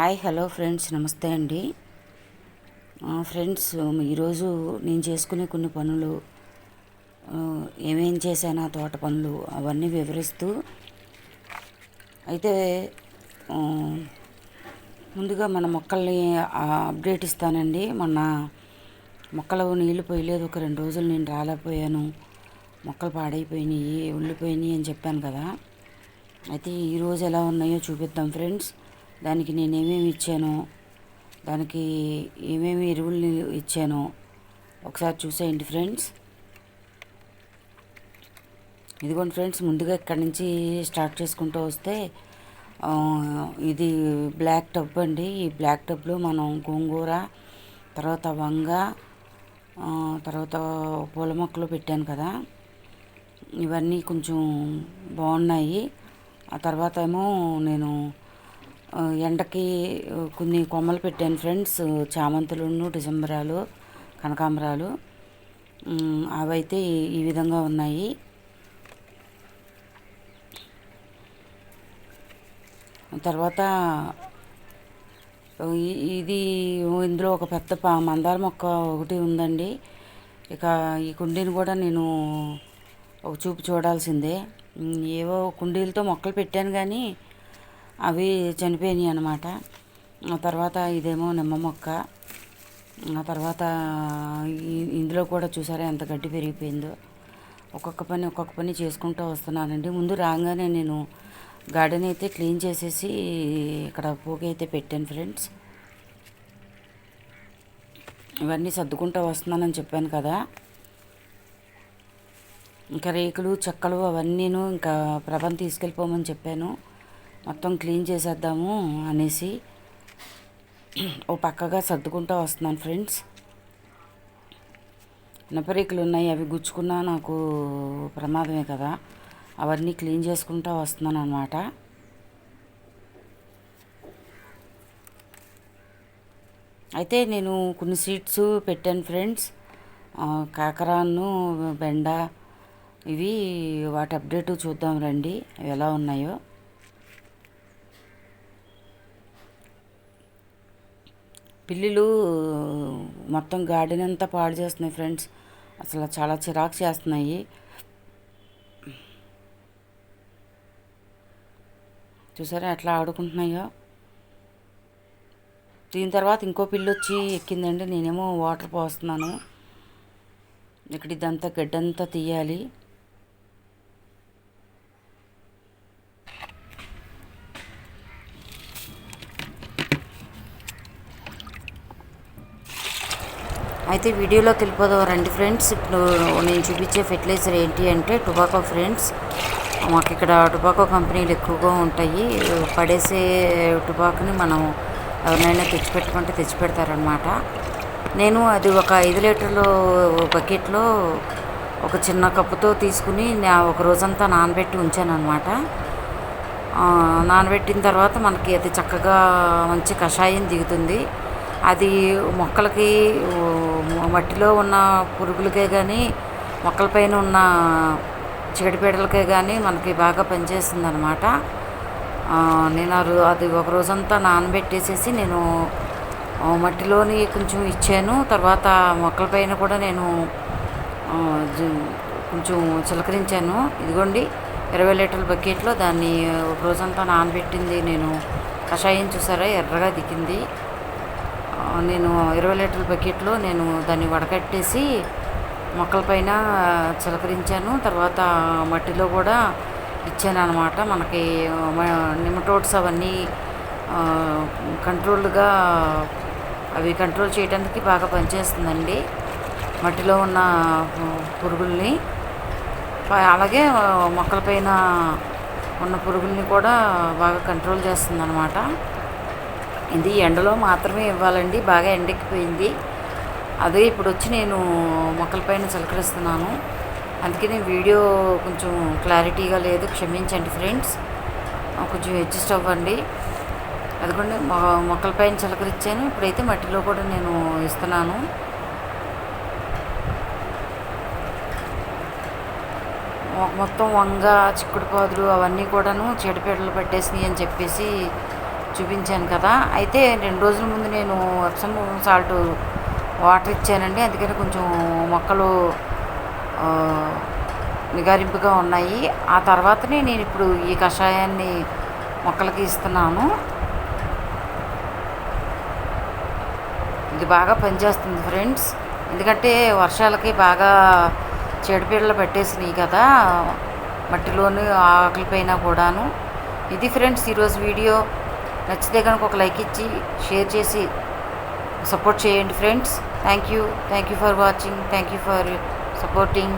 Hi hello friends నమస్తే అండి. Friends ఈరోజు నేను చేసుకునే కొన్ని పనులు ఏమేం చేశాను ఆ తోట పనులు అవన్నీ వివరిస్తూ అయితే ముందుగా మన మొక్కల్ని అప్డేట్ ఇస్తానండి. మొన్న మొక్కలు నీళ్ళు పోయలేదు ఒక రెండు రోజులు నేను రాలేకపోయాను. మొక్కలు పాడైపోయినాయి ఉండిపోయినాయి అని చెప్పాను కదా. అయితే ఈరోజు ఎలా ఉన్నాయో చూపిద్దాం ఫ్రెండ్స్. దానికి నేను ఏమేమి ఇచ్చాను దానికి ఏమేమి ఎరువులు ఇచ్చాను ఒకసారి చూసేయండి ఫ్రెండ్స్. ఇదిగోండి ఫ్రెండ్స్ ముందుగా ఇక్కడి నుంచి స్టార్ట్ చేసుకుంటూ వస్తే ఇది బ్లాక్ టబ్ అండి. ఈ బ్లాక్ టబ్లో మనం గోంగూర తర్వాత వంగ తర్వాత పూల మొక్కలు పెట్టాను కదా. ఇవన్నీ కొంచెం బాగున్నాయి. ఆ తర్వాత ఏమో నేను ఎండకి కొన్ని కొమ్మలు పెట్టాను ఫ్రెండ్స్. చామంతులు డిసెంబరాలు కనకాంబరాలు. అవైతే ఈ- విధంగా ఉన్నాయి. తర్వాత ఇది ఇందులో ఒక పెద్ద మందార మొక్క ఒకటి ఉందండి. ఇక ఈ కుండీని కూడా నేను ఒక చూపు చూడాల్సిందే. ఏవో కుండీలతో మొక్కలు పెట్టాను కానీ అవి చనిపోయినాయి అనమాట ఆ తర్వాత ఇదేమో నిమ్మ మొక్క. ఆ తర్వాత ఇందులో కూడా చూసారా ఎంత గడ్డి పెరిగిపోయిందో. ఒక్కొక్క పని ఒక్కొక్క పని చేసుకుంటూ వస్తున్నానండి. ముందు రాగానే నేను గార్డెన్ అయితే క్లీన్ చేసేసి ఇక్కడ పోగి అయితే పెట్టాను ఫ్రెండ్స్. ఇవన్నీ సర్దుకుంటూ వస్తున్నానని చెప్పాను కదా. ఇంకా రేకులు చెక్కలు అవన్నీను ఇంకా ప్రభను తీసుకెళ్ళిపోమని చెప్పాను. మొత్తం క్లీన్ చేసేద్దాము అనేసి ఓ పక్కగా సర్దుకుంటూ వస్తున్నాను ఫ్రెండ్స్. నపరేకులు ఉన్నాయి అవి గుచ్చుకున్నా నాకు ప్రమాదమే కదా. అవన్నీ క్లీన్ చేసుకుంటూ వస్తున్నాను అనమాట అయితే నేను కొన్ని సీడ్స్ పెట్టాను ఫ్రెండ్స్. కాకరాను బెండ ఇవి వాటి అప్డేట్ చూద్దాం రండి అవి ఎలా ఉన్నాయో. పిల్లులు మొత్తం గార్డెన్ అంతా పాడు చేస్తున్నాయి ఫ్రెండ్స్. అసలు చాలా చిరాకు చేస్తున్నాయి. చూసారా ఎట్లా ఆడుకుంటున్నాయో? దీని తర్వాత ఇంకో పిల్లి వచ్చి ఎక్కిందండి. నేనేమో వాటర్ పోస్తున్నాను. ఇక్కడ ఇదంతా గడ్డంతా తీయాలి. అయితే వీడియోలోకి వెళ్ళిపోదాం. రండి ఫ్రెండ్స్ ఇప్పుడు నేను చూపించే ఫెర్టిలైజర్ ఏంటి అంటే టొబాకో ఫ్రెండ్స్ మాకు ఇక్కడ టొబాకో కంపెనీలు ఎక్కువగా ఉంటాయి. పడేసే టొబాకోని మనం ఎవరినైనా తెచ్చిపెట్టుకుంటే తెచ్చిపెడతారనమాట నేను అది ఒక ఐదు లీటర్లు బకెట్లో ఒక చిన్న కప్పుతో తీసుకుని ఒక రోజంతా నానబెట్టి ఉంచాను అనమాట నానబెట్టిన తర్వాత మనకి అది చక్కగా మంచి కషాయం దిగుతుంది. అది మొక్కలకి మట్టిలో ఉన్న పురుగులకే కానీ మొక్కలపైన ఉన్న చీడపీడలకే కానీ మనకి బాగా పనిచేస్తుంది అనమాట నేను ఆ రో- అది ఒక రోజంతా నానబెట్టేసేసి నేను మట్టిలోని కొంచెం ఇచ్చాను. తర్వాత మొక్కలపైన కూడా నేను కొంచెం చిలకరించాను. ఇదిగోండి ఇరవై లీటర్ల బకెట్లో దాన్ని ఒక రోజంతా నానబెట్టింది. నేను కషాయం చూసారా? ఎర్రగా దిగింది. నేను ఇరవై లీటర్ల బకెట్లో నేను దాన్ని వడకట్టేసి మొక్కలపైన చిలకరించాను. తర్వాత మట్టిలో కూడా ఇచ్చాను అనమాట మనకి నిమటోడ్స్ అవన్నీ కంట్రోల్గా అవి కంట్రోల్ చేయడానికి బాగా పనిచేస్తుందండి. మట్టిలో ఉన్న పురుగుల్ని అలాగే మొక్కలపైన ఉన్న పురుగుల్ని కూడా బాగా కంట్రోల్ చేస్తుంది అనమాట ఇది ఎండలో మాత్రమే ఇవ్వాలండి బాగా ఎండెక్కిపోయింది. అదే ఇప్పుడు వచ్చి నేను మొక్కలపైన చిలకరిస్తున్నాను. అందుకని వీడియో కొంచెం క్లారిటీగా లేదు క్షమించండి ఫ్రెండ్స్. కొంచెం అడ్జస్ట్ అవ్వండి. అదిగోండి మొ- మొక్కలపైన చిలకరించాను ఇప్పుడైతే మట్టిలో కూడా నేను ఇస్తున్నాను. మొత్తం వంగ చిక్కుడు పాదులు అవన్నీ కూడాను చీడపీడలు పట్టేసినాయి అని చెప్పేసి చూపించాను కదా. అయితే రెండు రోజుల ముందు నేను ఎప్సమ్ సాల్ట్ వాటర్ ఇచ్చానండి. అందుకని కొంచెం మొక్కలు నిగారింపుగా ఉన్నాయి. ఆ తర్వాతనే నేను ఇప్పుడు ఈ కషాయాన్ని మొక్కలకి ఇస్తున్నాను. ఇది బాగా పనిచేస్తుంది ఫ్రెండ్స్. ఎందుకంటే వర్షాలకి బాగా చెడుపీడలు పెట్టేసినాయి కదా. మట్టిలోని ఆకలిపైన కూడాను. ఇది ఫ్రెండ్స్ ఈరోజు వీడియో. నచ్చితే కనుక ఒక లైక్ ఇచ్చి షేర్ చేసి సపోర్ట్ చేయండి friends. Thank you thank you for watching thank you for supporting